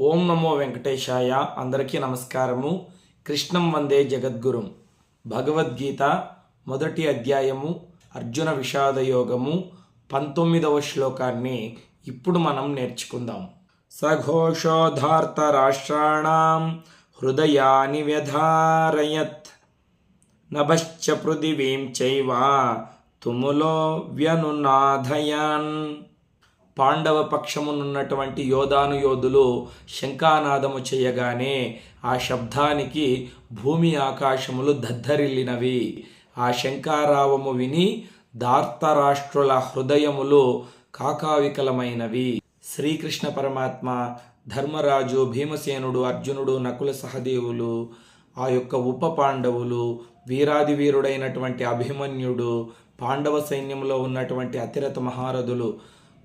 ఓం నమో వెంకటేశాయ. అందరికీ నమస్కారము. కృష్ణం వందే జగద్గురుం. భగవద్గీత మొదటి అధ్యాయము అర్జున విషాద యోగము పంతొమ్మిదవ శ్లోకాన్ని ఇప్పుడు మనం నేర్చుకుందాం. సఘోషోధార్త రాష్ట్రాణం హృదయాని వ్యధారయత్. నభశ్చ పృథివీం చైవ తుములో వ్యనునాథయన్ పాండవ పక్షమునున్నటువంటి యోధాను యోధులు శంఖానాదము చేయగానే ఆ శబ్దానికి భూమి ఆకాశములు దద్దరిల్లినవి. ఆ శంఖారావము విని దార్తరాష్ట్రుల హృదయములు కాకావికలమైనవి. శ్రీకృష్ణ పరమాత్మ ధర్మరాజు భీమసేనుడు అర్జునుడు నకుల సహదేవులు ఆ యొక్క ఉప పాండవులు వీరాది వీరుడైనటువంటి అభిమన్యుడు పాండవ సైన్యంలో ఉన్నటువంటి అతిరథ మహారథులు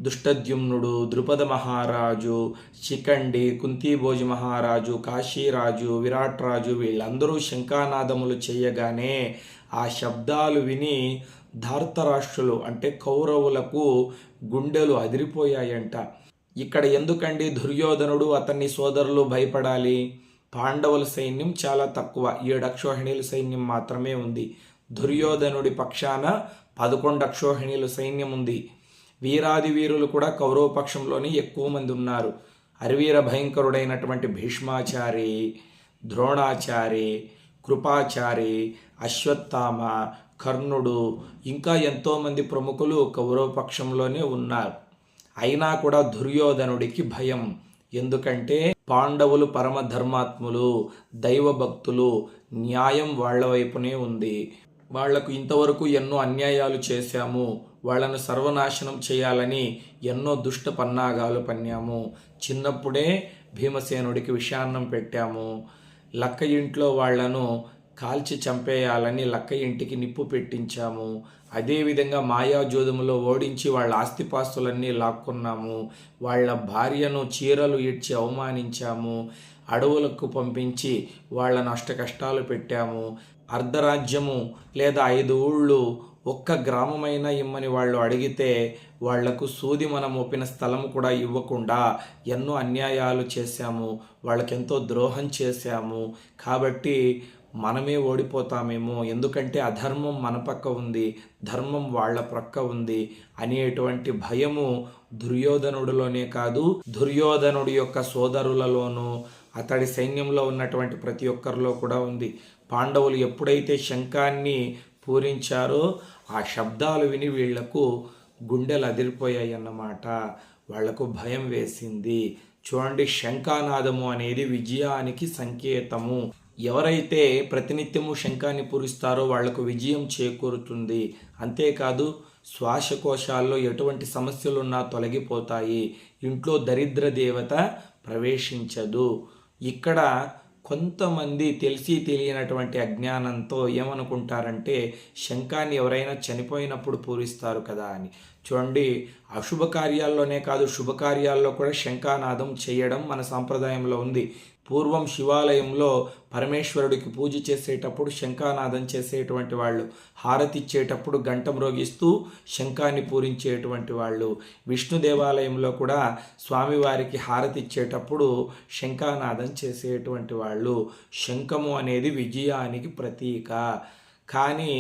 దుష్టద్యుమ్నుడు ద్రుపద మహారాజు చికండి కుంతీభోజు మహారాజు కాశీరాజు విరాట్ రాజు వీళ్ళందరూ శంఖానాదములు చేయగానే ఆ శబ్దాలు విని ధార్తరాష్ట్రులు అంటే కౌరవులకు గుండెలు అదిరిపోయాయంట. ఇక్కడ ఎందుకండి దుర్యోధనుడు అతన్ని సోదరులు భయపడాలి? పాండవుల సైన్యం చాలా తక్కువ ఏడు అక్షోహిణీల సైన్యం మాత్రమే ఉంది. దుర్యోధనుడి పక్షాన పదకొండు అక్షోహిణీల సైన్యం ఉంది. వీరాది వీరులు కూడా కౌరవ పక్షంలోనే ఎక్కువ మంది ఉన్నారు. అరివీర భయంకరుడైనటువంటి భీష్మాచారి ద్రోణాచారి కృపాచారి అశ్వత్థామ కర్ణుడు ఇంకా ఎంతోమంది ప్రముఖులు కౌరవ పక్షంలోనే ఉన్నారు. అయినా కూడా దుర్యోధనుడికి భయం. ఎందుకంటే పాండవులు పరమధర్మాత్ములు దైవభక్తులు న్యాయం వాళ్ళ వైపునే ఉంది. వాళ్ళకు ఇంతవరకు ఎన్నో అన్యాయాలు చేశాము. వాళ్ళను సర్వనాశనం చేయాలని ఎన్నో దుష్ట పన్నాగాలు పన్నాము. చిన్నప్పుడే భీమసేనుడికి విషాన్నం పెట్టాము. లక్క ఇంట్లో వాళ్ళను కాల్చి చంపేయాలని లక్క ఇంటికి నిప్పు పెట్టించాము. అదేవిధంగా మాయాజోదములో ఓడించి వాళ్ళ ఆస్తిపాస్తులన్నీ లాక్కున్నాము. వాళ్ళ భార్యను చీరలు ఇడ్చి అవమానించాము. అడవులకు పంపించి వాళ్ళ నష్ట కష్టాలు పెట్టాము. అర్ధరాజ్యము లేదా ఐదు ఊళ్ళు ఒక్క గ్రామమైనా ఇమ్మని వాళ్ళు అడిగితే వాళ్ళకు సూది మనం ఒప్పిన స్థలం కూడా ఇవ్వకుండా ఎన్నో అన్యాయాలు చేశాము వాళ్ళకెంతో ద్రోహం చేశాము. కాబట్టి మనమే ఓడిపోతామేమో ఎందుకంటే అధర్మం మన పక్క ఉంది ధర్మం వాళ్ళ ప్రక్క ఉంది అనేటువంటి భయము దుర్యోధనుడిలోనే కాదు దుర్యోధనుడి యొక్క సోదరులలోనూ అతడి సైన్యంలో ఉన్నటువంటి ప్రతి ఒక్కరిలో కూడా ఉంది. పాండవులు ఎప్పుడైతే శంఖాన్ని పూరించారో ఆ శబ్దాలు విని వీళ్ళకు గుండెలు అదిరిపోయాయి అన్నమాట. వాళ్ళకు భయం వేసింది. చూడండి శంఖానాదము అనేది విజయానికి సంకేతము. ఎవరైతే ప్రతినిత్యము శంఖాన్ని పూరిస్తారో వాళ్ళకు విజయం చేకూరుతుంది. అంతేకాదు శ్వాసకోశాల్లో ఎటువంటి సమస్యలున్నా తొలగిపోతాయి. ఇంట్లో దరిద్ర దేవత ప్రవేశించదు. ఇక్కడ కొంతమంది తెలిసి తెలియనటువంటి అజ్ఞానంతో ఏమనుకుంటారంటే శంఖాన్ని ఎవరైనా చనిపోయినప్పుడు పూరిస్తారు కదా అని. చూడండి అశుభ కార్యాల్లోనే కాదు శుభకార్యాల్లో కూడా శంఖానాదం చేయడం మన సాంప్రదాయంలో ఉంది. పూర్వం శివాలయంలో పరమేశ్వరుడికి పూజ చేసేటప్పుడు శంఖానాదం చేసేటువంటి వాళ్ళు హారతి ఇచ్చేటప్పుడు గంట మ్రోగిస్తూ శంఖాన్ని పూరించేటువంటి వాళ్ళు. విష్ణు దేవాలయంలో కూడా స్వామివారికి హారతి ఇచ్చేటప్పుడు శంఖానాదం చేసేటువంటి వాళ్ళు. శంఖము అనేది విజయానికి ప్రతీక. కానీ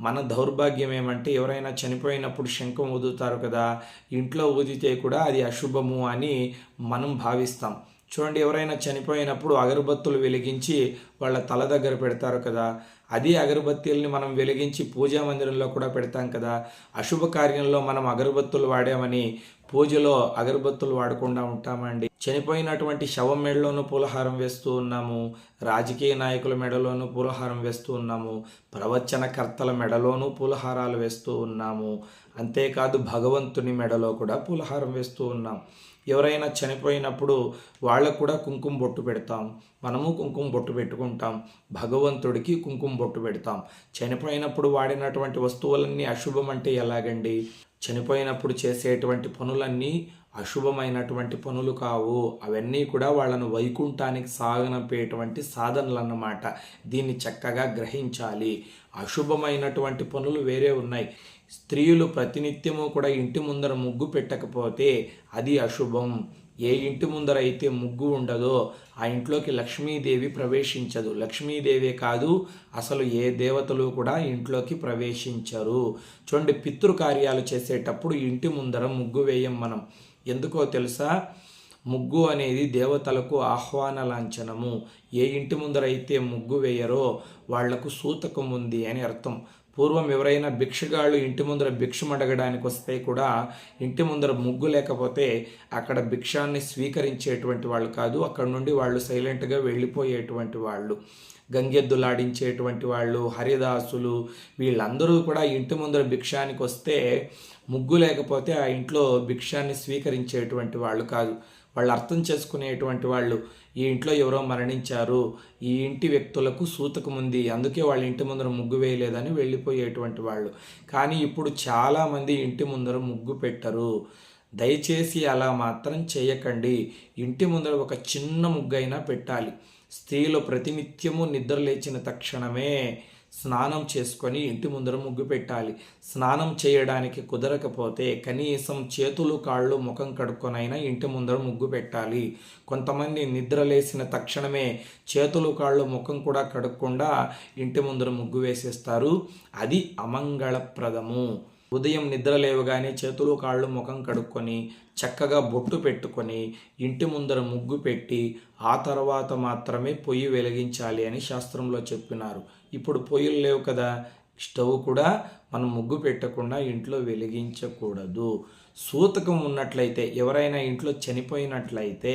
మన దౌర్భాగ్యం ఏమంటే ఎవరైనా చనిపోయినప్పుడు శంఖం ఊదుతారు కదా ఇంట్లో ఊదితే కూడా అది అశుభము అని మనం భావిస్తాం. చూడండి ఎవరైనా చనిపోయినప్పుడు అగరబత్తులు వెలిగించి వాళ్ళ తల దగ్గర పెడతారు కదా అది అగరబత్తీల్ని మనం వెలిగించి పూజా మందిరంలో కూడా పెడతాం కదా అశుభ కార్యంలో మనం అగరబత్తులు వాడామని పూజలో అగరబత్తులు వాడకుండా ఉంటామండి చనిపోయినటువంటి శవం మెడలోనూ పూలహారం వేస్తూ ఉన్నాము రాజకీయ నాయకుల మెడలోనూ పూలహారం వేస్తూ ఉన్నాము ప్రవచనకర్తల మెడలోనూ పూలహారాలు వేస్తూ ఉన్నాము అంతేకాదు భగవంతుని మెడలో కూడా పూలహారం వేస్తూ ఉన్నాం. ఎవరైనా చనిపోయినప్పుడు వాళ్ళకు కూడా కుంకుమ బొట్టు పెడతాం. మనము కుంకుమ బొట్టు పెట్టుకుంటాం. భగవంతుడికి కుంకుమ బొట్టు పెడతాం. చనిపోయినప్పుడు వాడినటువంటి వస్తువులన్నీ అశుభం అంటే ఎలాగండి? చనిపోయినప్పుడు చేసేటువంటి పనులన్నీ అశుభమైనటువంటి పనులు కావు. అవన్నీ కూడా వాళ్ళను వైకుంఠానికి సాగనంపేటువంటి సాధనలు అన్నమాట దీన్ని చక్కగా గ్రహించాలి. అశుభమైనటువంటి పనులు వేరే ఉన్నాయి. స్త్రీలు ప్రతినిత్యము కూడా ఇంటి ముందర ముగ్గు పెట్టకపోతే అది అశుభం. ఏ ఇంటి ముందర అయితే ముగ్గు ఉండదో ఆ ఇంట్లోకి లక్ష్మీదేవి ప్రవేశించదు. లక్ష్మీదేవే కాదు అసలు ఏ దేవతలు కూడా ఇంట్లోకి ప్రవేశించరు. చూడండి పితృ కార్యాలు చేసేటప్పుడు ఇంటి ముందర ముగ్గు వేయం మనం. ఎందుకో తెలుసా? ముగ్గు అనేది దేవతలకు ఆహ్వాన లాంఛనము. ఏ ఇంటి ముందర అయితే ముగ్గు వేయరో వాళ్ళకు సూతకం ఉంది అని అర్థం. పూర్వం ఎవరైనా భిక్షగాళ్ళు ఇంటి ముందర భిక్షం అడగడానికి వస్తే కూడా ఇంటి ముందర ముగ్గు లేకపోతే అక్కడ భిక్షాన్ని స్వీకరించేటువంటి వాళ్ళు కాదు. అక్కడ నుండి వాళ్ళు సైలెంట్గా వెళ్ళిపోయేటువంటి వాళ్ళు. గంగెద్దులాడించేటువంటి వాళ్ళు హరిదాసులు వీళ్ళందరూ కూడా ఇంటి ముందర భిక్షానికి వస్తే ముగ్గు లేకపోతే ఆ ఇంట్లో భిక్షాన్ని స్వీకరించేటువంటి వాళ్ళు కాదు. వాళ్ళు అర్థం చేసుకునేటువంటి వాళ్ళు ఈ ఇంట్లో ఎవరో మరణించారు. ఈ ఇంటి వ్యక్తులకు సూతకం ఉంది. అందుకే వాళ్ళ ఇంటి ముందర ముగ్గు వేయలేదని వెళ్ళిపోయేటువంటి వాళ్ళు. కానీ ఇప్పుడు చాలామంది ఇంటి ముందర ముగ్గు పెట్టరు. దయచేసి అలా మాత్రం చేయకండి. ఇంటి ముందర ఒక చిన్న ముగ్గైనా పెట్టాలి. స్త్రీలు ప్రతినిత్యము నిద్ర లేచిన తక్షణమే స్నానం చేసుకొని ఇంటి ముందర ముగ్గు పెట్టాలి. స్నానం చేయడానికి కుదరకపోతే కనీసం చేతులు కాళ్ళు ముఖం కడుక్కొనైనా ఇంటి ముందర ముగ్గు పెట్టాలి. కొంతమంది నిద్ర లేసిన తక్షణమే చేతులు కాళ్ళు ముఖం కూడా కడుక్కుండా ఇంటి ముందర ముగ్గు వేసేస్తారు. అది అమంగళప్రదము. ఉదయం నిద్ర లేవగానే చేతులు కాళ్ళు ముఖం కడుక్కొని చక్కగా బొట్టు పెట్టుకొని ఇంటి ముందర ముగ్గు పెట్టి ఆ తర్వాత మాత్రమే పొయ్యి వెలిగించాలి అని శాస్త్రంలో చెప్పినారు. ఇప్పుడు పొయ్యిలు లేవు కదా. స్టవ్ కూడా మనం ముగ్గు పెట్టకుండా ఇంట్లో వెలిగించకూడదు. సూతకం ఉన్నట్లయితే ఎవరైనా ఇంట్లో చనిపోయినట్లయితే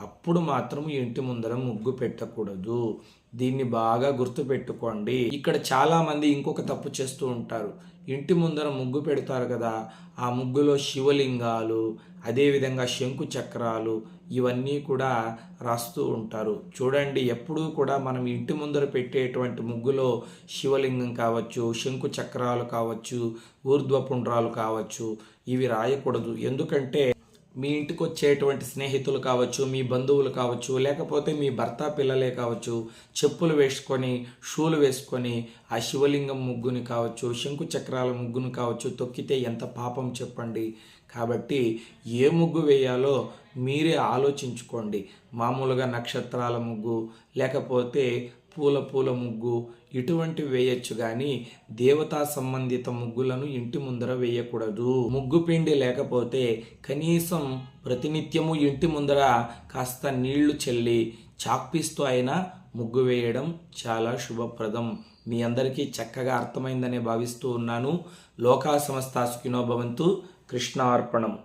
అప్పుడు మాత్రం ఇంటి ముందర ముగ్గు పెట్టకూడదు. దీన్ని బాగా గుర్తుపెట్టుకోండి. ఇక్కడ చాలామంది ఇంకొక తప్పు చేస్తూ ఉంటారు. ఇంటి ముందర ముగ్గు పెడతారు కదా ఆ ముగ్గులో శివలింగాలు అదేవిధంగా శంకు చక్రాలు ఇవన్నీ కూడా రాస్తూ ఉంటారు. చూడండి ఎప్పుడూ కూడా మనం ఇంటి ముందర పెట్టేటువంటి ముగ్గులో శివలింగం కావచ్చు శంకు చక్రాలు కావచ్చు ఊర్ధ్వపుండ్రాలు కావచ్చు ఇవి రాయకూడదు. ఎందుకంటే మీ ఇంటికి వచ్చేటువంటి స్నేహితులు కావచ్చు మీ బంధువులు కావచ్చు లేకపోతే మీ భర్త పిల్లలే కావచ్చు చెప్పులు వేసుకొని షూలు వేసుకొని ఆ శివలింగం ముగ్గుని కావచ్చు శంకు చక్రాల ముగ్గును కావచ్చు తొక్కితే ఎంత పాపం చెప్పండి. కాబట్టి ఏ ముగ్గు వేయాలో మీరే ఆలోచించుకోండి. మామూలుగా నక్షత్రాల ముగ్గు లేకపోతే పూల పూల ముగ్గు ఇటువంటి వేయచ్చు కానీ దేవతా సంబంధిత ముగ్గులను ఇంటి ముందర వేయకూడదు. ముగ్గు పిండి లేకపోతే కనీసం ప్రతినిత్యము ఇంటి ముందర కాస్త నీళ్ళు చల్లి చాక్పీస్తో అయినా ముగ్గు వేయడం చాలా శుభప్రదం. మీ అందరికీ చక్కగా అర్థమైందనే భావిస్తూ ఉన్నాను. లోకా సమస్త సుఖినో కృష్ణార్పణం.